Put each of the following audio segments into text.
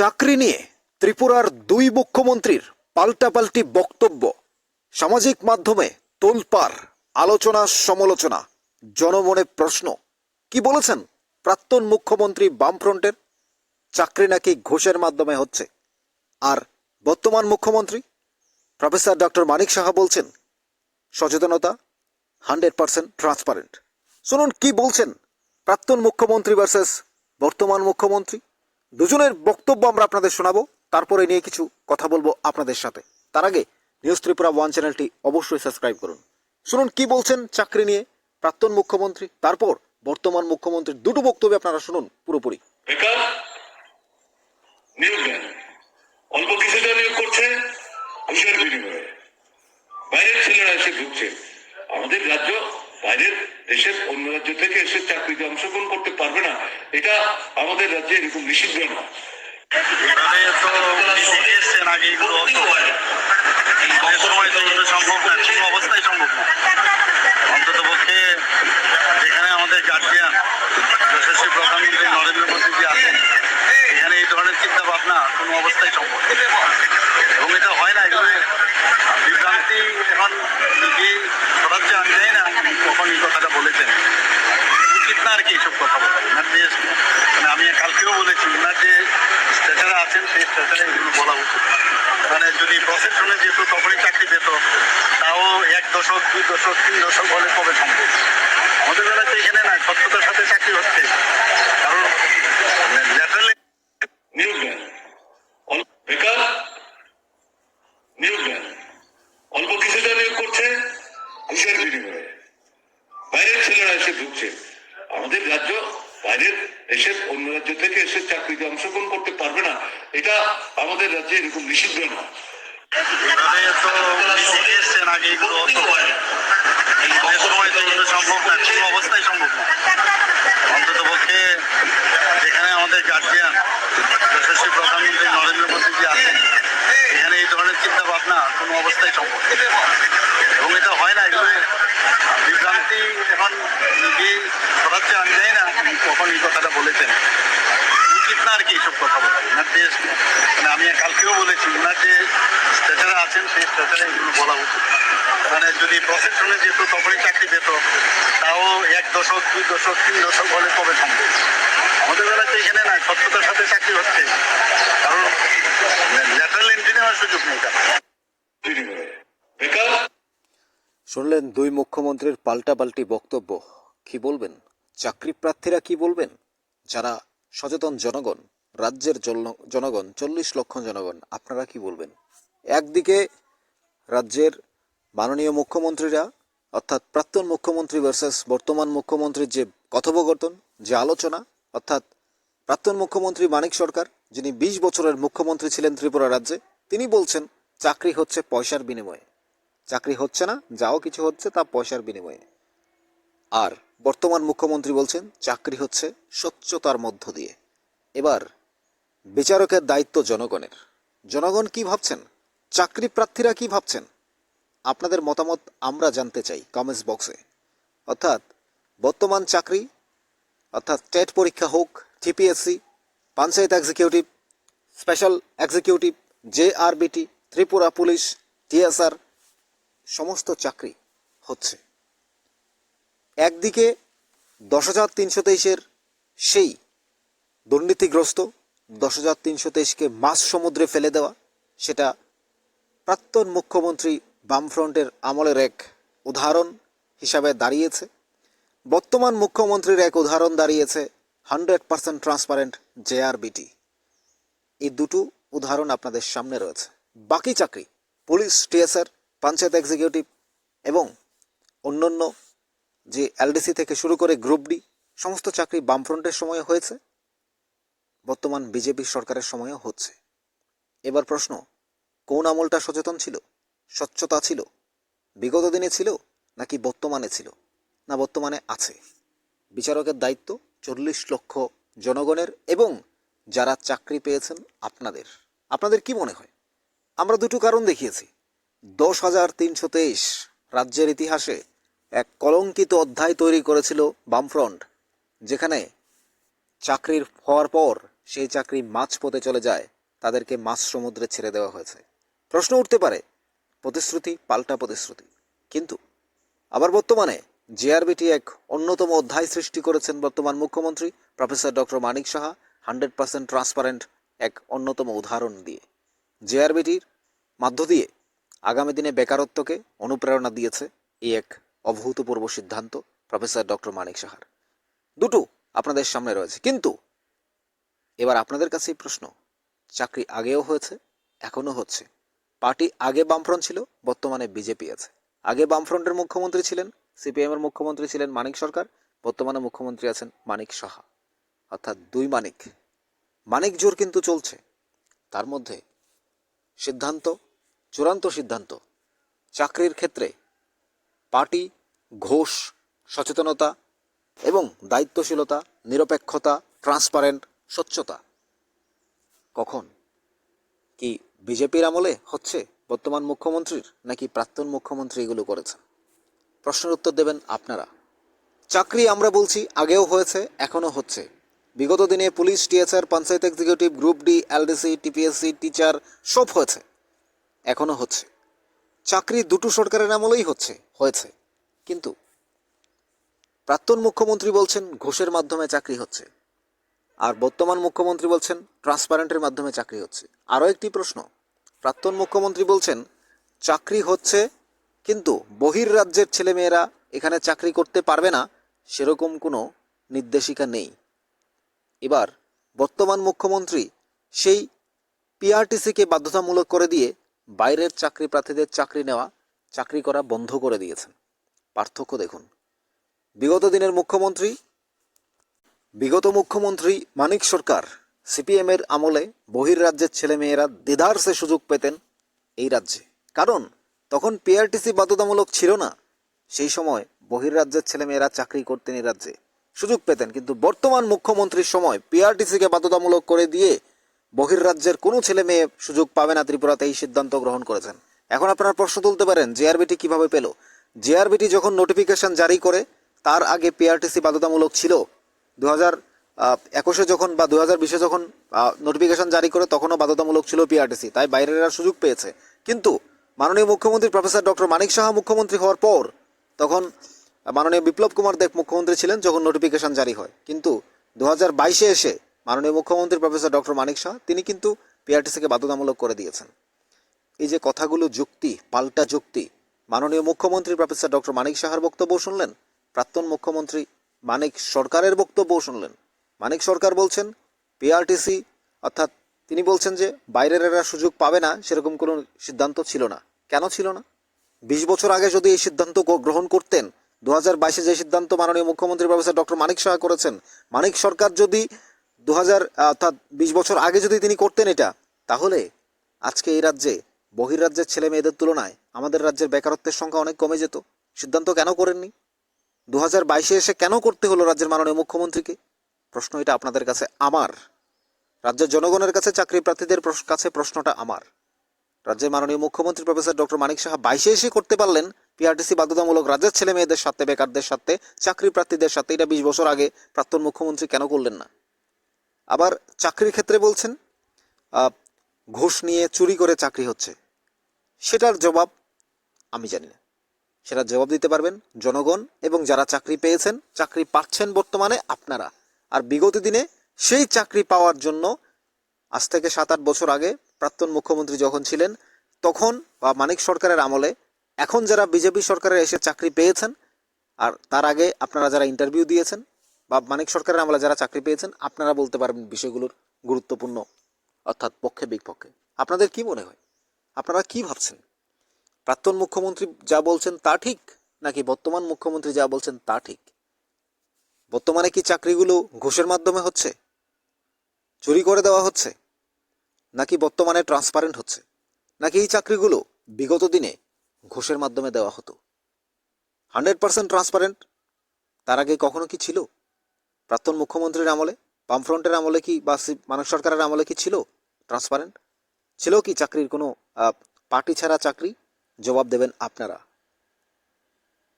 চাকরি নিয়ে ত্রিপুরার দুই মুখ্যমন্ত্রীর পাল্টাপাল্টি বক্তব্য। সামাজিক মাধ্যমে তোলপাড়, আলোচনা, সমালোচনা, জনমনে প্রশ্ন। কি বলেছেন প্রাক্তন মুখ্যমন্ত্রী বামফ্রন্টের? চাকরি নাকি ঘোষের মাধ্যমে হচ্ছে। আর বর্তমান মুখ্যমন্ত্রী? প্রফেসর ডক্টর মানিক সাহা বলছেন, সচেতনতা হান্ড্রেড পার্সেন্ট ট্রান্সপারেন্ট। শুনুন কি বলছেন প্রাক্তন মুখ্যমন্ত্রী ভার্সেস বর্তমান মুখ্যমন্ত্রী? দুজনের বক্তব্য আমরা আপনাদের শোনাবো, তারপরে নিয়ে কিছু কথা বলব আপনাদের সাথে। তার আগে নিউজ ত্রিপুরা ওয়ান চ্যানেলটি অবশ্যই সাবস্ক্রাইব করুন। শুনুন কি বলছেন চাকরি নিয়ে প্রাক্তন মুখ্যমন্ত্রী, তারপর বর্তমান মুখ্যমন্ত্রীর দুটো বক্তব্য আপনারা শুনুন পুরোপুরি। অল্প আমাদের রাজ্যে এরকম নিষিদ্ধ না। সম্ভব না। অবস্থায় সম্ভব না। অন্তত পক্ষে যেখানে আমাদের গার্জিয়ান যশস্বী প্রধানমন্ত্রী নরেন্দ্র মোদীজি আছেন এখানে এই ধরনের চিন্তা ভাবনা কোনো অবস্থায় সম্ভব না। এবং এটা হয় না এগুলো বিভ্রান্তি এখন নিজে ছড়াচ্ছে আমি জানি না কখন এই কথাটা বলেছেন উচিত না আর কি এইসব কথা বলা ওনার যে মানে আমি কালকেও বলেছি ওনার যে স্ট্যাচারে আছেন সেই স্ট্যাচারে এগুলো বলা মানে যদি প্রসেস শুনে যেত তখনই চাকরি পেত, তাও এক দশক, দুই দশক, তিন দশক হলে কবে সম্ভব? আমাদের বেলাতে এখানে না, স্বচ্ছতার সাথে চাকরি হচ্ছে। বাইরের ছেলেরা ঢুকছে। আমাদের রাজ্য বাইরের দেশের অন্য রাজ্য থেকে এসে চাকরিতে অংশগ্রহণ করতে পারবে না। এটা আমাদের রাজ্যে এরকম নিষিদ্ধ না। এভাবে তো মিটিয়ে এসছেন আগে এগুলো হতো এই সময় তো এগুলো সম্ভব না, কোনো অবস্থায় সম্ভব না। অন্তত পক্ষে যেখানে আমাদের গার্জিয়ান যশস্বী প্রধানমন্ত্রী নরেন্দ্র মোদীজি এখানে এই ধরনের চিন্তা ভাবনা কোনো অবস্থায় সম্ভব না। এবং এটা হয় না এগুলো বিভ্রান্তি এখন নিজে ছড়াচ্ছে আমি জানি না কখন এই কথাটা বলেছেন। উচিত না আর কি এইসব কথা বলা মানে আমি কালকেও বলেছি ওনার যে স্ট্যাচারে আছেন, সেই স্ট্যাচারে এগুলো বলা উচিত। মানে যদি প্রসেস শুনে যেত, তখনই চাকরি পেত। তাও এক দশক, দুই দশক, তিন দশক হলে কবে সম্ভব আমাদের বেলাতে এখানে না স্বচ্ছতার সাথে চাকরি হচ্ছে। কারণ ল্যাটারাল এন্ট্রি নেওয়ার সুযোগ নেই শুনলেন দুই মুখ্যমন্ত্রীর পাল্টাপাল্টি বক্তব্য। কি বলবেন? চাকরি প্রার্থীরা কি বলবেন? যারা সচেতন জনগণ, রাজ্যের জনগণ, চল্লিশ লক্ষ জনগণ, আপনারা কি বলবেন? একদিকে রাজ্যের মাননীয় মুখ্যমন্ত্রীরা, অর্থাৎ প্রাক্তন মুখ্যমন্ত্রী ভার্সেস বর্তমান মুখ্যমন্ত্রীর যে কথোপকথন, যে আলোচনা, অর্থাৎ প্রাক্তন মুখ্যমন্ত্রী মানিক সরকার, যিনি বিশ বছরের মুখ্যমন্ত্রী ছিলেন ত্রিপুরা রাজ্যে, তিনি বলছেন, চাকরি হচ্ছে পয়সার বিনিময়ে। চাকরি হচ্ছে না, যাও কিছু হচ্ছে তা পয়সার বিনিময়ে। আর বর্তমান মুখ্যমন্ত্রী বলছেন, চাকরি হচ্ছে স্বচ্ছতার মধ্য দিয়ে। এবার, বিচারকের দায়িত্ব জনগণের। জনগণ কি ভাবছেন? চাকরি প্রার্থীরা কি ভাবছেন? আপনাদের মতামত আমরা জানতে চাই কমেন্টস বক্সে অর্থাৎ, বর্তমান চাকরি, অর্থাৎ টেট পরীক্ষা হোক TPSC panchayat executive special executive J JRBT Tripura police TSR সমস্ত চাকরি হচ্ছে। একদিকে দশ হাজার তিনশো তেইশের সেই দুর্নীতিগ্রস্ত দশ হাজার তিনশো তেইশকে মাছ সমুদ্রে ফেলে দেওয়া, সেটা প্রাক্তন মুখ্যমন্ত্রী বামফ্রন্টের আমলের এক উদাহরণ হিসাবে দাঁড়িয়েছে। বর্তমান মুখ্যমন্ত্রীর এক উদাহরণ দাঁড়িয়েছে হান্ড্রেড পার্সেন্ট ট্রান্সপারেন্ট জেআরবিটি এই দুটো উদাহরণ আপনাদের সামনে রয়েছে। বাকি চাকরি, পুলিশ টিএসআর পঞ্চায়েত এক্সিকিউটিভ এবং অন্যান্য যে এলডিসি থেকে শুরু করে গ্রুপ ডি সমস্ত চাকরি বামফ্রন্টের সময় হয়েছে, বর্তমান বিজেপি সরকারের সময়ও হচ্ছে। এবার প্রশ্ন, কোন আমলটা সচেতন ছিল? স্বচ্ছতা ছিল? বিগত দিনে ছিল নাকি বর্তমানে ছিল? না, বর্তমানে আছে। বিচারকের দায়িত্ব চল্লিশ লক্ষ জনগণের এবং যারা চাকরি পেয়েছেন আপনাদের। আপনাদের কি মনে হয়? আমরা দুটো কারণ দেখিয়েছি। দশ হাজার তিনশো তেইশ রাজ্যের ইতিহাসে কলঙ্কিত অধ্যায় তৈরি করেছিল বামফ্রন্ট, যেখানে চাকরির হওয়ার পর সেই চাকরি মাছ পথে চলে যায়, তাদেরকে মাছ সমুদ্রে ছেড়ে দেওয়া হয়েছে। প্রশ্ন উঠতে পারে, প্রতিশ্রুতি পাল্টা প্রতিশ্রুতি। কিন্তু আবার বর্তমানে জেআরবিটি এক অন্যতম অধ্যায় সৃষ্টি করেছেন বর্তমান মুখ্যমন্ত্রী, professor doctor Manik Saha, hundred percent transparent এক অন্যতম উদাহরণ দিয়ে। জেআরবিটির মাধ্য দিয়ে আগামী দিনে বেকারত্বকে অনুপ্রেরণা দিয়েছে এই এক অভূতপূর্ব সিদ্ধান্ত, প্রফেসর ডক্টর মানিক সাহার। দুটো আপনাদের সামনে রয়েছে। কিন্তু এবার আপনাদের কাছেই প্রশ্ন। চাকরি আগেও হয়েছে এখনও হচ্ছে। পার্টি আগে বামফ্রন্ট ছিল, বর্তমানে বিজেপি আছে। আগে বামফ্রন্টের মুখ্যমন্ত্রী ছিলেন সিপিএম এর মুখ্যমন্ত্রী ছিলেন মানিক সরকার, বর্তমানে মুখ্যমন্ত্রী আছেন মানিক সাহা। অর্থাৎ দুই মানিক। মানিক জোর কিন্তু চলছে। তার মধ্যে সিদ্ধান্ত, চূড়ান্ত সিদ্ধান্ত। চাকরির ক্ষেত্রে পার্টি, ঘোষ, সচেতনতা এবং দায়িত্বশীলতা, নিরপেক্ষতা, ট্রান্সপারেন্ট, স্বচ্ছতা। কখন? কি বিজেপির আমলে হচ্ছে বর্তমান মুখ্যমন্ত্রীর, নাকি প্রাক্তন মুখ্যমন্ত্রী এগুলো করেছেন? প্রশ্নের উত্তর দেবেন আপনারা। চাকরি আমরা বলছি আগেও হয়েছে, এখনও হচ্ছে। বিগত দিনে police, TSR, panchayat executive, group D, LDC, TPSC, teacher সব হয়েছে, এখনও হচ্ছে। চাকরি দুটো সরকারের আমলেই হচ্ছে, হয়েছে। কিন্তু প্রাক্তন মুখ্যমন্ত্রী বলছেন ঘুষের মাধ্যমে চাকরি হচ্ছে, আর বর্তমান মুখ্যমন্ত্রী বলছেন ট্রান্সপারেন্টের মাধ্যমে চাকরি হচ্ছে। আরও একটি প্রশ্ন, প্রাক্তন মুখ্যমন্ত্রী বলছেন চাকরি হচ্ছে, কিন্তু বহির রাজ্যের ছেলেমেয়েরা এখানে চাকরি করতে পারবে না, সেরকম কোনো নির্দেশিকা নেই। এবার বর্তমান মুখ্যমন্ত্রী সেই পিআরটিসিকে বাধ্যতামূলক করে দিয়ে বাইরের চাকরি প্রার্থীদের চাকরি নেওয়া, চাকরি করা বন্ধ করে দিয়েছেন। পার্থক্য দেখুন। বিগত দিনের মুখ্যমন্ত্রী, বিগত মুখ্যমন্ত্রী মানিক সরকার সিপিএমের আমলে বহির্রাজ্যের ছেলেমেয়েরা দেদারসে সুযোগ পেতেন এই রাজ্যে। কারণ, তখন পিআরটিসি বাধ্যতামূলক ছিল না। সেই সময় বহির্রাজ্যের ছেলেমেয়েরা চাকরি করতেন এই রাজ্যে। সুযোগ পেতেন, কিন্তু বর্তমান মুখ্যমন্ত্রীর সময় পিআরটিসিকে বাধ্যতামূলক করে দিয়ে বহির্রাজ্যের কোনো ছেলে মেয়ে সুযোগ পাবে না ত্রিপুরাতে এই সিদ্ধান্ত গ্রহণ করেছেন। এখন আপনারা প্রশ্ন তুলতে পারেন জেআরবিটি কীভাবে পেল? জেআরবিটি যখন নোটিফিকেশন জারি করে, তার আগে পিআরটিসি বাধ্যতামূলক ছিল। দু হাজার একুশে যখন বা দু হাজার বিশে যখন নোটিফিকেশন জারি করে, তখনও বাধ্যতামূলক ছিল পিআরটিসি তাই বাইরেরা সুযোগ পেয়েছে। কিন্তু মাননীয় মুখ্যমন্ত্রী প্রফেসর ডক্টর মানিক সাহা মুখ্যমন্ত্রী হওয়ার পর, তখন মাননীয় বিপ্লব কুমার দেব মুখ্যমন্ত্রী ছিলেন যখন নোটিফিকেশন জারি হয়। কিন্তু দু হাজার বাইশে এসে মাননীয় মুখ্যমন্ত্রী প্রফেসর ডক্টর মানিক শাহ, তিনি কিন্তু পিআরটিসিকে বাধ্যতামূলক করে দিয়েছেন। এই যে কথাগুলো যুক্তি, পাল্টা যুক্তি, মাননীয় মুখ্যমন্ত্রী প্রফেসর ডক্টর মানিক সাহার বক্তব্য শুনলেন, প্রাক্তন মুখ্যমন্ত্রী মানিক সরকারের বক্তব্য শুনলেন। মানিক সরকার বলছেন, পিআরটিসি অর্থাৎ তিনি বলছেন যে বাইরের এরা সুযোগ পাবে না, সেরকম কোনো সিদ্ধান্ত ছিল না। কেন ছিল না? বিশ বছর আগে যদি এই সিদ্ধান্ত গ্রহণ করতেন দু হাজার বাইশে যে সিদ্ধান্ত মাননীয় মুখ্যমন্ত্রী প্রফেসর ডক্টর মানিক সাহা করেছেন, মানিক সরকার যদি দু হাজার অর্থাৎ বিশ বছর আগে যদি তিনি করতেন এটা, তাহলে আজকে এই রাজ্যে বহির্রাজ্যের ছেলে মেয়েদের তুলনায় আমাদের রাজ্যের বেকারত্বের সংখ্যা অনেক কমে যেত। সিদ্ধান্ত কেন করেননি? দু হাজার বাইশে এসে কেন করতে হলো রাজ্যের মাননীয় মুখ্যমন্ত্রীকে? প্রশ্ন এটা আপনাদের কাছে আমার। রাজ্যের জনগণের কাছে চাকরি প্রার্থীদের কাছে প্রশ্নটা আমার। রাজ্যের মাননীয় মুখ্যমন্ত্রী প্রফেসর ডক্টর মানিক সাহা বাইশে এসে করতে পারলেন পিআরটিসি বাধ্যতামূলক রাজ্যের ছেলে মেয়েদের সাথে বেকারদের সাথে চাকরি প্রার্থীদের সাথে এটা বিশ বছর আগে প্রাক্তন মুখ্যমন্ত্রী কেন করলেন না? আবার চাকরির ক্ষেত্রে বলছেন ঘুষ নিয়ে চুরি করে চাকরি হচ্ছে। সেটার জবাব আমি জানি না। সেটার জবাব দিতে পারবেন জনগণ এবং যারা চাকরি পেয়েছেন, চাকরি পাচ্ছেন বর্তমানে আপনারা। আর বিগত দিনে সেই চাকরি পাওয়ার জন্য আজ থেকে সাত আট বছর আগে প্রাক্তন মুখ্যমন্ত্রী যখন ছিলেন, তখন বা মানিক সরকারের আমলে এখন যারা বিজেপি সরকারের এসে চাকরি পেয়েছেন, আর তার আগে আপনারা যারা ইন্টারভিউ দিয়েছেন বা মানিক সরকারের আমলে যারা চাকরি পেয়েছেন, আপনারা বলতে পারবেন বিষয়গুলোর গুরুত্বপূর্ণ, অর্থাৎ পক্ষে, বিপক্ষে। আপনাদের কি মনে হয়? আপনারা কি ভাবছেন? প্রাক্তন মুখ্যমন্ত্রী যা বলছেন তা ঠিক, নাকি বর্তমান মুখ্যমন্ত্রী যা বলছেন তা ঠিক? বর্তমানে কি চাকরিগুলো ঘুষের মাধ্যমে হচ্ছে? চুরি করে দেওয়া হচ্ছে? নাকি বর্তমানে ট্রান্সপারেন্ট হচ্ছে? নাকি এই চাকরিগুলো বিগত দিনে ঘুষের মাধ্যমে দেওয়া হতো? হান্ড্রেড পার্সেন্ট ট্রান্সপারেন্ট তার আগে কখনো কি ছিল? প্রাক্তন মুখ্যমন্ত্রীর আমলে, বামফ্রন্টের আমলে কি বা মানব সরকারের আমলে কি ছিল? ট্রান্সপারেন্ট ছিল কি চাকরির কোনো পার্টি ছাড়া চাকরি? জবাব দেবেন আপনারা।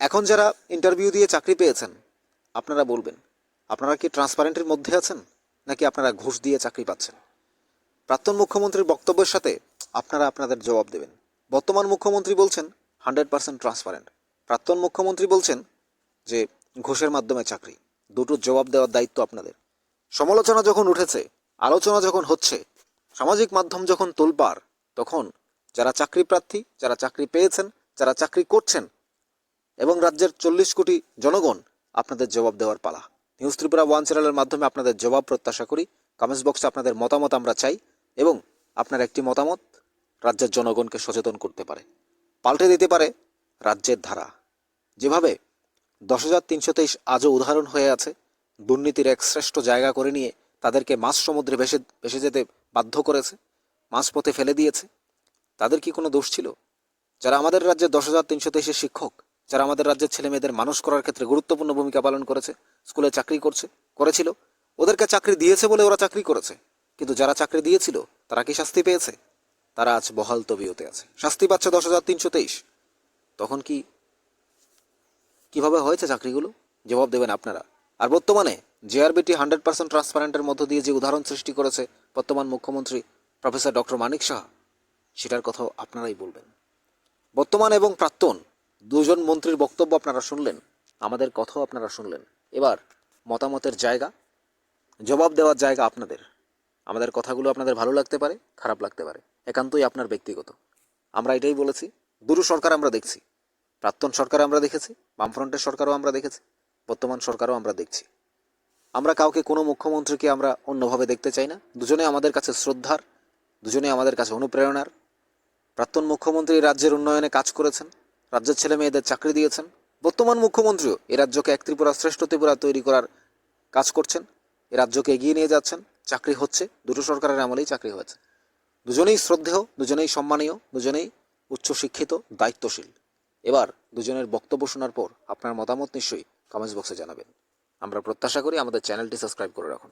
এখন যারা ইন্টারভিউ দিয়ে চাকরি পেয়েছেন, আপনারা বলবেন, আপনারা কি ট্রান্সপারেন্টের মধ্যে আছেন? নাকি আপনারা ঘুষ দিয়ে চাকরি পাচ্ছেন? প্রাক্তন মুখ্যমন্ত্রীর বক্তব্যের সাথে আপনারা আপনাদের জবাব দেবেন। বর্তমান মুখ্যমন্ত্রী বলছেন হান্ড্রেড পার্সেন্ট ট্রান্সপারেন্ট প্রাক্তন মুখ্যমন্ত্রী বলছেন যে, ঘুষের মাধ্যমে চাকরি। দুটোর জবাব দেওয়ার দায়িত্ব আপনাদের। সমালোচনা যখন উঠেছে, আলোচনা যখন হচ্ছে, সামাজিক মাধ্যম যখন তোলপাড়, তখন যারা চাকরি প্রার্থী, যারা চাকরি পেয়েছেন, যারা চাকরি করছেন এবং রাজ্যের চল্লিশ কোটি জনগণ আপনাদের জবাব দেওয়ার পালা। নিউজ ত্রিপুরা ওয়ান চ্যানেলের মাধ্যমে আপনাদের জবাব প্রত্যাশা করি। কমেন্টস বক্সে আপনাদের মতামত আমরা চাই এবং আপনার একটি মতামত রাজ্যের জনগণকে সচেতন করতে পারে। পাল্টে দিতে পারে রাজ্যের ধারা। যেভাবে দশ হাজার তিনশো তেইশ আজও উদাহরণ হয়ে আছে। দুর্নীতির এক শ্রেষ্ঠ জায়গা করে নিয়ে তাদেরকে মাছ সমুদ্রে ভেসে ভেসে যেতে বাধ্য করেছে, মাছ পথে ফেলে দিয়েছে। তাদের কি কোনো দোষ ছিল? যারা আমাদের রাজ্যের দশ হাজার তিনশো তেইশের শিক্ষক, যারা আমাদের রাজ্যের ছেলে মেয়েদের মানুষ করার ক্ষেত্রে গুরুত্বপূর্ণ ভূমিকা পালন করেছে, স্কুলে চাকরি করছে, করেছিল, ওদেরকে চাকরি দিয়েছে বলে ওরা চাকরি করেছে। কিন্তু যারা চাকরি দিয়েছিল, তারা কি শাস্তি পেয়েছে? তারা আজ বহাল তবিয়তে আছে। শাস্তি পাচ্ছে দশ হাজার তিনশো তেইশ। তখন কি কীভাবে হয়েছে চাকরিগুলো? জবাব দেবেন আপনারা। আর বর্তমানে জেআরবিটি হান্ড্রেড পার্সেন্ট ট্রান্সপারেন্টের মধ্য দিয়ে যে উদাহরণ সৃষ্টি করেছে বর্তমান মুখ্যমন্ত্রী প্রফেসর ডক্টর মানিক সাহা, সেটার কথাও আপনারাই বলবেন। বর্তমান এবং প্রাক্তন দুজন মন্ত্রীর বক্তব্য আপনারা শুনলেন, আমাদের কথাও আপনারা শুনলেন। এবার মতামতের জায়গা, জবাব দেওয়ার জায়গা আপনাদের। আমাদের কথাগুলো আপনাদের ভালো লাগতে পারে, খারাপ লাগতে পারে, একান্তই আপনার ব্যক্তিগত। আমরা এটাই বলেছি দুটো সরকার আমরা দেখছি, প্রাক্তন সরকার আমরা দেখেছি বামফ্রন্টের সরকারও আমরা দেখেছি, বর্তমান সরকারও আমরা দেখছি। আমরা কাউকে, কোনো মুখ্যমন্ত্রীকে আমরা অন্যভাবে দেখতে চাই না। দুজনে আমাদের কাছে শ্রদ্ধার দুজনে আমাদের কাছে অনুপ্রেরণার। প্রাক্তন মুখ্যমন্ত্রী রাজ্যের উন্নয়নে কাজ করেছেন, রাজ্যের ছেলে মেয়েদের চাকরি দিয়েছেন। বর্তমান মুখ্যমন্ত্রীও এই রাজ্যকে এক ত্রিপুরা শ্রেষ্ঠ ত্রিপুরা তৈরি করার কাজ করছেন এই রাজ্যকে এগিয়ে নিয়ে যাচ্ছেন। চাকরি হচ্ছে, দুটো সরকারের আমলেই চাকরি হয়েছে। দুজনেই শ্রদ্ধেয়, দুজনেই সম্মানীয়, দুজনেই উচ্চশিক্ষিত, দায়িত্বশীল। এবার দুজনের বক্তব্য শোনার পর আপনার মতামত নিশ্চয়ই কমেন্টস বক্সে জানাবেন। আমরা প্রত্যাশা করি আমাদের চ্যানেলটি সাবস্ক্রাইব করে রাখুন।